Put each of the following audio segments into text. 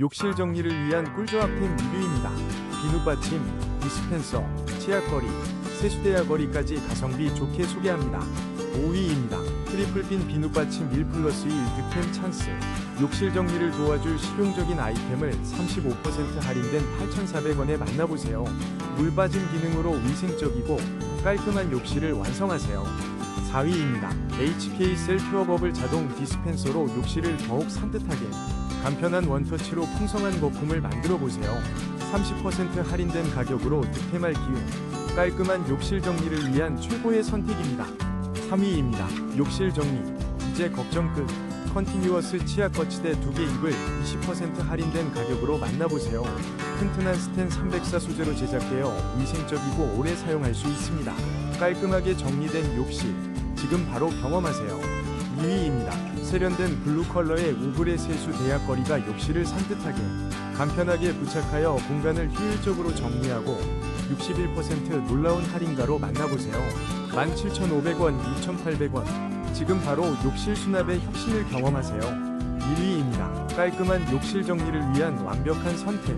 욕실 정리를 위한 꿀조합템 리뷰입니다. 비누받침, 디스펜서, 치약거리, 세수대야거리까지 가성비 좋게 소개합니다. 5위입니다. 트리플핀 비누받침 1 플러스 1 득템 찬스. 욕실 정리를 도와줄 실용적인 아이템을 35% 할인된 8,400원에 만나보세요. 물 빠짐 기능으로 위생적이고 깔끔한 욕실을 완성하세요. 4위입니다. HPA 셀퓨어 버블 자동 디스펜서로 욕실을 더욱 산뜻하게 간편한 원터치로 풍성한 거품을 만들어 보세요. 30% 할인된 가격으로 득템할 기회. 깔끔한 욕실 정리를 위한 최고의 선택입니다. 3위입니다. 욕실 정리. 이제 걱정 끝. 컨티뉴어스 치약 거치대 2개 입을 20% 할인된 가격으로 만나보세요. 튼튼한 스텐 304 소재로 제작되어 위생적이고 오래 사용할 수 있습니다. 깔끔하게 정리된 욕실. 지금 바로 경험하세요. 2위입니다. 세련된 블루 컬러의 우브레 세수 대약거리가 욕실을 산뜻하게 간편하게 부착하여 공간을 효율적으로 정리하고 61% 놀라운 할인가로 만나보세요. 17,500원, 2,800원. 지금 바로 욕실 수납의 혁신을 경험하세요. 1위입니다. 깔끔한 욕실 정리를 위한 완벽한 선택.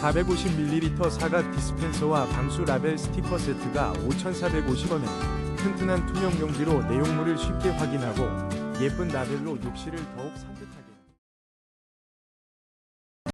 450ml 사각 디스펜서와 방수 라벨 스티커 세트가 5,450원에 튼튼한 투명 용기로 내용물을 쉽게 확인하고 예쁜 라벨로 욕실을 더욱 산뜻하게